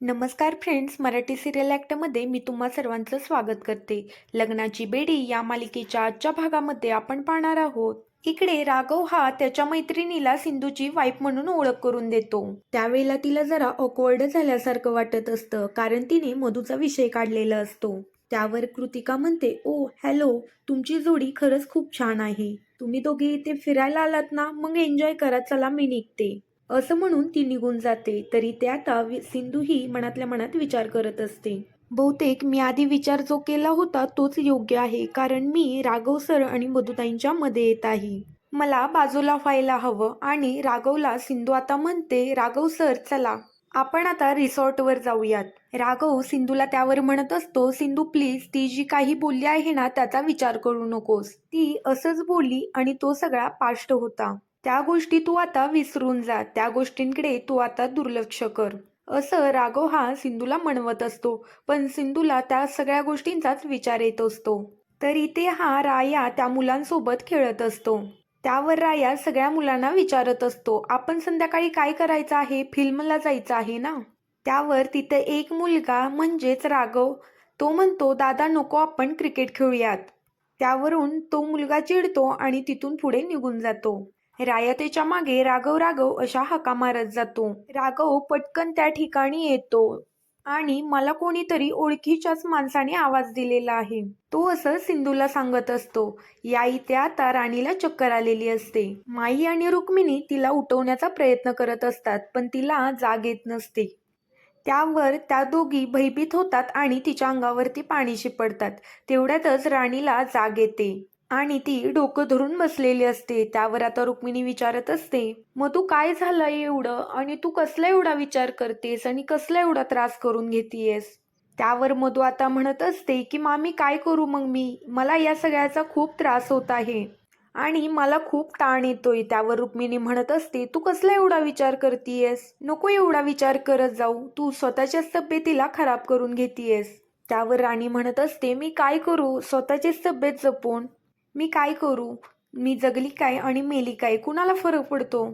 नमस्कार friends Marathi serial ॲक्टमध्ये मी तुम्हा सर्वांचं स्वागत करते. लग्नाची बेडी या मालिकेच्या आजच्या भागामध्ये आपण पाहणार आहोत. इकडे राघव हा त्याच्या मैत्रिणीला सिंधूची वाईफ म्हणून ओळख करून देतो. त्यावेळेला तिला जरा ऑकवर्ड झाल्यासारखं वाटत असतं कारण तिने मधूचा विषय काढलेला असतो. त्यावर कृतिका म्हणते ओ हॅलो तुमची जोडी खरंच खूप छान आहे. तुम्ही दोघे इथे फिरायला आलात ना मग एन्जॉय करा चला मी निघते. असं म्हणून ती निघून जाते. तरी ते आता वि- सिंधू ही मनातल्या मनात विचार करत असते. बहुतेक मी आधी विचार जो केला होता तोच योग्य आहे. कारण मी राघव सर आणि मधुताईंच्या मध्ये येत आहे. मला बाजूला व्हायला हवं आणि राघवला सिंधू आता म्हणते राघव सर चला. आपण आता रिसॉर्टवर जाऊयात. राघव सिंधूला त्यावर म्हणत असतो सिंधू प्लीज ती जी काही बोलली आहे ना त्याचा विचार करू नकोस. ती असंच बोलली आणि तो सगळा पाष्ट होता. त्या गोष्टी तू आता विसरून जा. त्या गोष्टींकडे तू आता दुर्लक्ष कर. असं राघव हा सिंधूला म्हणवत असतो. पण सिंधूला त्या सगळ्या गोष्टींचाच विचार येत असतो. तर इथे हा राया त्या मुलांसोबत खेळत असतो. त्यावर राया सगळ्या मुलांना विचारत असतो. आपण संध्याकाळी काय करायचं आहे? फिल्मला जायचं आहे ना? त्यावर तिथं एक मुलगा म्हणजेच राघव. तो म्हणतो दादा नको आपण क्रिकेट खेळूयात. त्यावरून तो मुलगा चिडतो आणि तिथून पुढे निघून जातो. रायतेच्या मागे राघव राघव अशा हाका मारत जातो. राघव पटकन त्या ठिकाणी येतो आणि मला कोणीतरी ओळखीच्याच माणसाने आवाज दिलेला आहे. तो असं सिंधूला सांगत असतो या इथे आता राणीला चक्कर आलेली असते. माई आणि रुक्मिणी तिला उठवण्याचा प्रयत्न करत असतात पण तिला जाग येत नसते. त्यावर त्या दोघी भयभीत होतात आणि तिच्या अंगावरती पाणी शिपडतात. तेवढ्यातच राणीला जाग येते. आणि ती डोकं धरून बसलेली असते. त्यावर आता रुक्मिणी विचारत असते मग तू काय झालंय एवढं? आणि तू कसला एवढा विचार करतेस? आणि कसला एवढा त्रास करून घेतीयस त्यावर मधू आता म्हणत असते की मामी काय करू मग मी? मला या सगळ्याचा खूप त्रास होत आहे. आणि मला खूप ताण येतोय. त्यावर रुक्मिणी म्हणत असते तू कसला एवढा विचार करतीयस नको एवढा विचार करत जाऊ. तू स्वतःच्याच तब्येतीला खराब करून घेतीयस त्यावर राणी म्हणत असते मी काय करू? स्वतःचीच तब्येत जपून. मी काय करू? मी जगली काय आणि मेली काय? कुणाला फरक पडतो?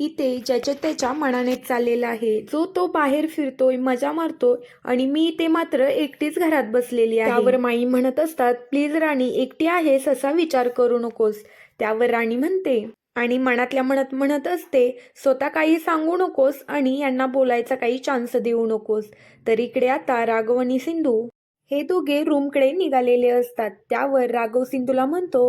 इथे ज्याच्या त्याच्या मनाने चाललेला आहे. जो तो बाहेर फिरतोय मजा मारतोय आणि मी इथे मात्र एकटीच घरात बसलेली आहे. त्यावर माई म्हणत असतात प्लीज राणी एकटी आहेस असा विचार करू नकोस. त्यावर राणी म्हणते आणि मनातल्या मनात म्हणत असते स्वतः काही सांगू नकोस आणि यांना बोलायचा काही चान्स देऊ नकोस. तर इकडे आता राघव आणि सिंधू हे दोघे रूमकडे निघालेले असतात. त्यावर राघव सिंधूला म्हणतो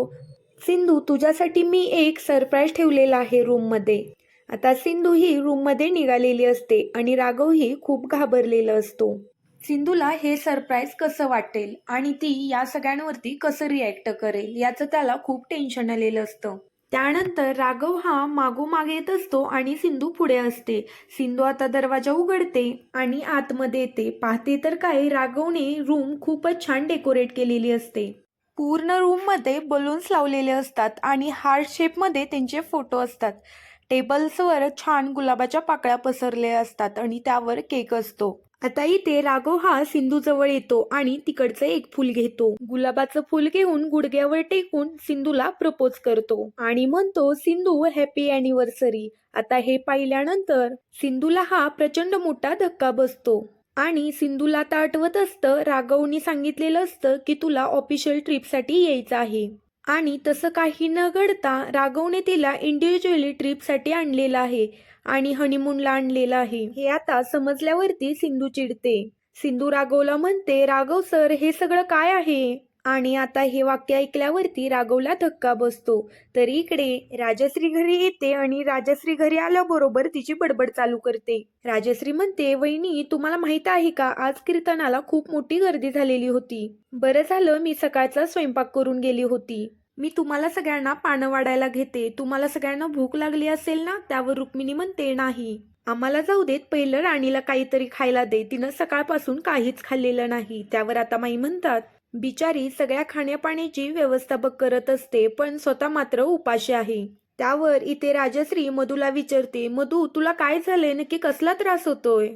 सिंधू तुझ्यासाठी मी एक सरप्राईज ठेवलेला आहे रूममध्ये. आता सिंधू ही रूममध्ये निघालेली असते आणि राघव ही खूप घाबरलेला असतो. सिंधूला हे सरप्राईज कसं वाटेल आणि ती या सगळ्यांवरती कसं रिॲक्ट करेल याचं त्याला खूप टेन्शन आलेलं असतं. त्यानंतर राघव हा मागोमागे येत असतो आणि सिंधू पुढे असते. सिंधू आता दरवाजा उघडते आणि आतमध्ये येते. पाहते तर काय राघवने रूम खूपच छान डेकोरेट केलेली असते. पूर्ण रूममध्ये बलून्स लावलेले असतात आणि हार्ट शेपमध्ये त्यांचे फोटो असतात. टेबल्सवर छान गुलाबाच्या पाकळ्या पसरलेल्या असतात आणि त्यावर केक असतो. आता इथे राघव हा सिंधू जवळ येतो आणि तिकडचं एक फुल घेतो. गुलाबाचं फुल घेऊन गुडघ्यावर टेकून सिंधूला प्रपोज करतो आणि म्हणतो सिंधू हॅपी अॅनिव्हर्सरी आता हे पाहिल्यानंतर सिंधूला हा प्रचंड मोठा धक्का बसतो. आणि सिंधूला आता आठवत असतं राघवनी सांगितलेलं असतं की तुला ऑफिशियल ट्रिपसाठी यायचं आहे. आणि तसं काही न घडता राघवने तिला इंडिव्हिज्युअली ट्रिपसाठी आणलेलं आहे आणि हनीमूनला आणलेलं आहे. हे आता समजल्यावरती सिंधू चिडते. सिंधू राघवला म्हणते राघव सर हे सगळं काय आहे? आणि आता हे वाक्य ऐकल्यावरती राघवला धक्का बसतो. तर इकडे राजश्री घरी येते आणि राजश्री घरी आल्याबरोबर तिची बडबड चालू करते. राजश्री म्हणते वहिनी तुम्हाला माहीत आहे का? आज कीर्तनाला खूप मोठी गर्दी झालेली होती. बरं झालं मी सकाळचा स्वयंपाक करून गेली होती. मी तुम्हाला सगळ्यांना पानं वाढायला घेते. तुम्हाला सगळ्यांना भूक लागली असेल ना त्यावर रुक्मिणी म्हणते नाही. आम्हाला जाऊ देत पहिलं राणीला काहीतरी खायला दे. तिनं सकाळपासून काहीच खाल्लेलं नाही. त्यावर आता माई म्हणतात बिचारी सगळ्या खाण्यापाण्याची व्यवस्थापक करत असते पण स्वतः मात्र उपाशी आहे. त्यावर इथे राजश्री मधूला विचारते मधू तुला काय झालंय? नक्की कसला त्रास होतोय?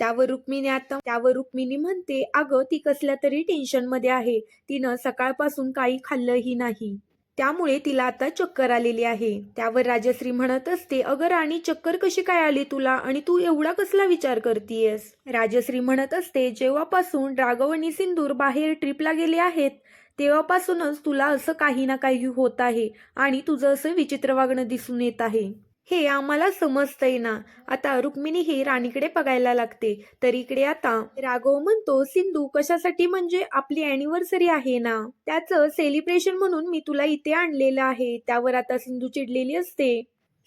त्यावर रुक्मिणी आता त्यावर रुक्मिणी म्हणते अगं ती कसल्या तरी टेन्शनमध्ये आहे. तिनं सकाळपासून काही खाल्लंही नाही. त्यामुळे तिला आता चक्कर आलेली आहे. त्यावर राजश्री म्हणत असते अगं राणी चक्कर कशी काय आली तुला? आणि तू एवढा कसला विचार करतीयस? राजश्री म्हणत असते जेव्हापासून राघव आणि सिंदूर बाहेर ट्रिपला गेले आहेत तेव्हापासूनच तुला असं काही ना काही होत आहे आणि तुझं असं विचित्र वागणं दिसून येत आहे. हे आम्हाला समजतंय ना. आता रुक्मिणी ही राणीकडे बघायला लागते. तर इकडे आता राघव म्हणतो सिंधू कशासाठी म्हणजे आपली अॅनिव्हर्सरी आहे ना? त्याचं सेलिब्रेशन म्हणून मी तुला इथे आणलेलं आहे. त्यावर आता सिंधू चिडलेली असते.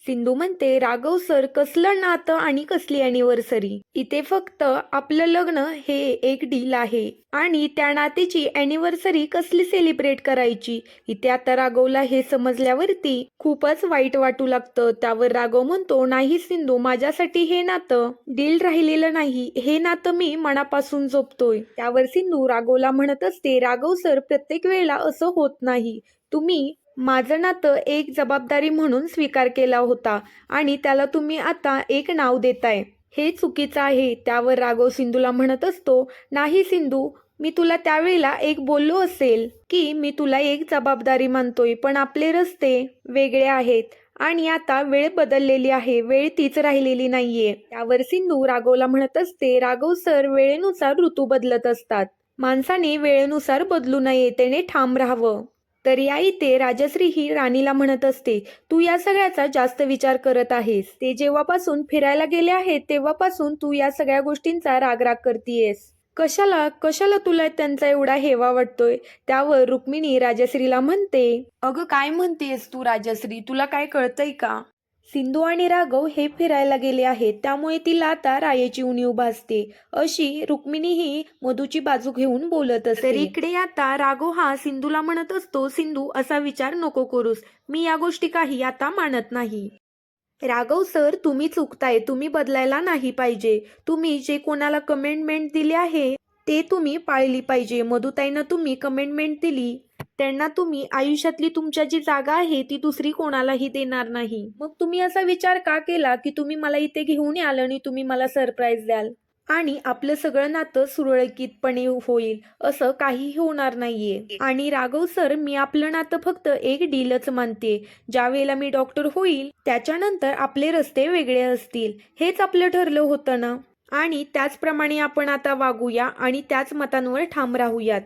सिंधू म्हणते राघव सर कसलं नातं आणि कसली अॅनिव्हर्सरी इथे फक्त आपलं लग्न हे एक डील आहे. आणि त्या नातीची अॅनिव्हर्सरी कसली सेलिब्रेट करायची? इथे आता राघवला हे समजल्यावरती खूपच वाईट वाटू लागतं. त्यावर राघव म्हणतो नाही सिंधू माझ्यासाठी हे नातं डील राहिलेलं नाही. हे नातं मी मनापासून झोपतोय त्यावर सिंधू राघवला म्हणत असते राघव सर प्रत्येक वेळेला असं होत नाही. तुम्ही माझं नातं एक जबाबदारी म्हणून स्वीकार केला होता आणि त्याला तुम्ही आता एक नाव देताय. हे चुकीचं आहे त्यावर राघव सिंधूला म्हणत असतो नाही सिंधू मी तुला त्यावेळेला एक बोललो असेल की मी तुला एक जबाबदारी मानतोय पण आपले रस्ते वेगळे आहेत आणि आता वेळ बदललेली आहे वेळ तीच राहिलेली नाहीये. त्यावर सिंधू राघवला म्हणत असते राघव सर वेळेनुसार ऋतू बदलत असतात. माणसाने वेळेनुसार बदलू नये त्याने ठाम राहावं. तर या इथे राजश्री ही राणीला म्हणत असते तू या सगळ्याचा जास्त विचार करत आहेस. ते जेव्हापासून फिरायला गेले आहेत तेव्हापासून तू या सगळ्या गोष्टींचा रागराग करतीयस. कशाला कशाला तुला त्यांचा एवढा हेवा वाटतोय? त्यावर रुक्मिणी राजश्रीला म्हणते अगं काय म्हणतेस तू राजश्री? तुला काय कळतंय का? सिंधू आणि राघव हे फिरायला गेले आहेत. त्यामुळे तिला आता रायाची उणीव भासते अशी रुक्मिणी ही मधूची बाजू घेऊन बोलत असते. तर इकडे आता राघव हा सिंधूला म्हणत असतो सिंधू असा विचार नको करूस. मी या गोष्टी काही आता मानत नाही. राघव सर तुम्ही चुकताय. तुम्ही बदलायला नाही पाहिजे. तुम्ही जे कोणाला कमेंटमेंट दिली आहे ते तुम्ही पाळली पाहिजे. मधुताईनं तुम्ही कमेंटमेंट दिली. त्यांना तुम्ही आयुष्यातली तुमच्या जी जागा आहे ती दुसरी कोणालाही देणार नाही. मग तुम्ही असा विचार का केला की तुम्ही मला इथे घेऊन याल आणि तुम्ही मला सरप्राईज द्याल? आणि आपलं सगळं नातं सुरळकीतपणे होईल असं काहीही होणार नाहीये. आणि राघव सर मी आपलं नातं फक्त एक डीलच मानते. ज्या वेळेला मी डॉक्टर होईल त्याच्यानंतर आपले रस्ते वेगळे असतील. हेच आपलं ठरलं होतं ना? आणि त्याचप्रमाणे आपण आता वागूया आणि त्याच मतांवर ठाम राहूयात.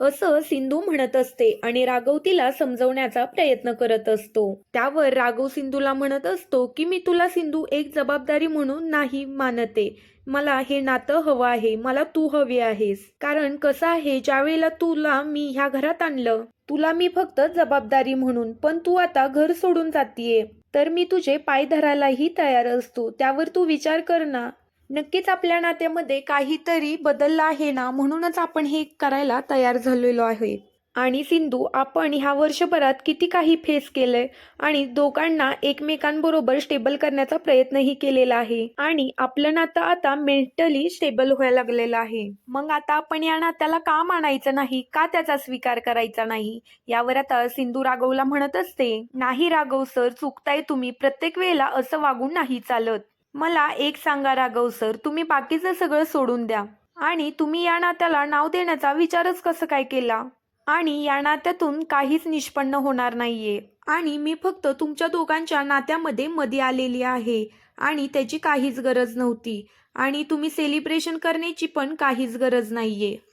असं सिंधू म्हणत असते आणि राघव तिला समजवण्याचा प्रयत्न करत असतो. त्यावर राघव सिंधूला म्हणत असतो की मी तुला सिंधू एक जबाबदारी म्हणून नाही मानते. मला हे नातं हवं आहे. मला तू हवी आहेस. कारण कसं आहे ज्यावेळेला तुला मी ह्या घरात आणलं तुला मी फक्त जबाबदारी म्हणून. पण तू आता घर सोडून जातीये. तर मी तुझे पाय धरायलाही तयार असतो. त्यावर तू विचार कर ना. नक्कीच आपल्या नात्यामध्ये काहीतरी बदललं आहे ना म्हणूनच आपण हे करायला तयार झालेलो आहे. आणि सिंधू आपण ह्या वर्षभरात किती काही फेस केलंय आणि दोघांना एकमेकांबरोबर स्टेबल करण्याचा प्रयत्नही केलेला आहे. आणि आपलं नातं आता मेंटली स्टेबल व्हायला लागलेलं आहे. मग आता आपण या नात्याला का मानायचं नाही? का त्याचा स्वीकार करायचा नाही? यावर आता सिंधू राघवला म्हणत असते नाही राघव सर चुकताय तुम्ही. प्रत्येक वेळेला असं वागून नाही चालत. मला एक सांगा राघव सर तुम्ही बाकीचं सगळं सोडून द्या. आणि तुम्ही या नात्याला नाव देण्याचा विचारच कसं काय केला? आणि या नात्यातून काहीच निष्पन्न होणार नाहीये. आणि मी फक्त तुमच्या दोघांच्या नात्यामध्ये मध्ये आलेली आहे. आणि त्याची काहीच गरज नव्हती. आणि तुम्ही सेलिब्रेशन करण्याची पण काहीच गरज नाहीये.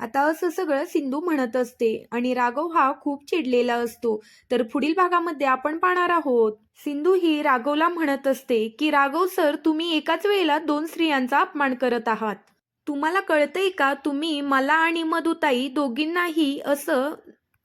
आता असं सगळं सिंधू म्हणत असते आणि राघव हा खूप चिडलेला असतो. तर पुढील भागामध्ये आपण पाहणार आहोत. सिंधू ही राघवला म्हणत असते की राघव सर तुम्ही एकाच वेळेला दोन स्त्रियांचा अपमान करत आहात. तुम्हाला कळतंय का तुम्ही मला आणि मधुताई दोघींनाही असं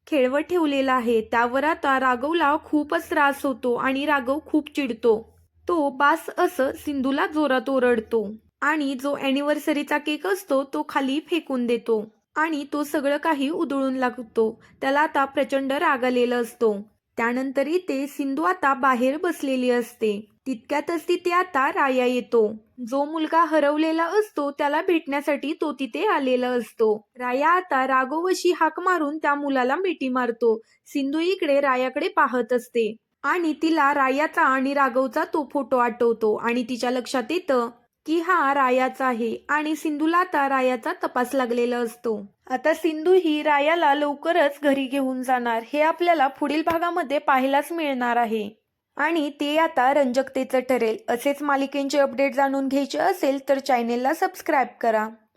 खेळवत ठेवलेलं आहे. त्यावर आता राघवला खूपच त्रास होतो आणि राघव खूप चिडतो. तो बास असं सिंधूला जोरात ओरडतो आणि जो अॅनिव्हर्सरीचा केक असतो तो खाली फेकून देतो. आणि तो सगळं काही उधळून लागतो. त्याला आता प्रचंड राग आलेला असतो. त्यानंतर इथे सिंधू आता बाहेर बसलेली असते. तितक्यातच तिथे आता राया येतो. जो मुलगा हरवलेला असतो त्याला भेटण्यासाठी तो तिथे आलेला असतो. राया आता राघवशी हाक मारून त्या मुलाला मिठी मारतो. सिंधू इकडे रायाकडे पाहत असते. आणि तिला रायाचा आणि राघवचा तो फोटो आठवतो आणि तिच्या लक्षात येतं की हा रायाचा आहे आणि सिंधूला आता रायाचा तपास लागलेला असतो. आता सिंधू ही रायाला लवकरच घरी घेऊन जाणार. हे आपल्याला पुढील भागामध्ये पाहायलाच मिळणार आहे. आणि ते आता रंजकतेचं ठरेल. असेच मालिकेंचे अपडेट जाणून घ्यायचे असेल तर चॅनेलला सबस्क्राईब करा.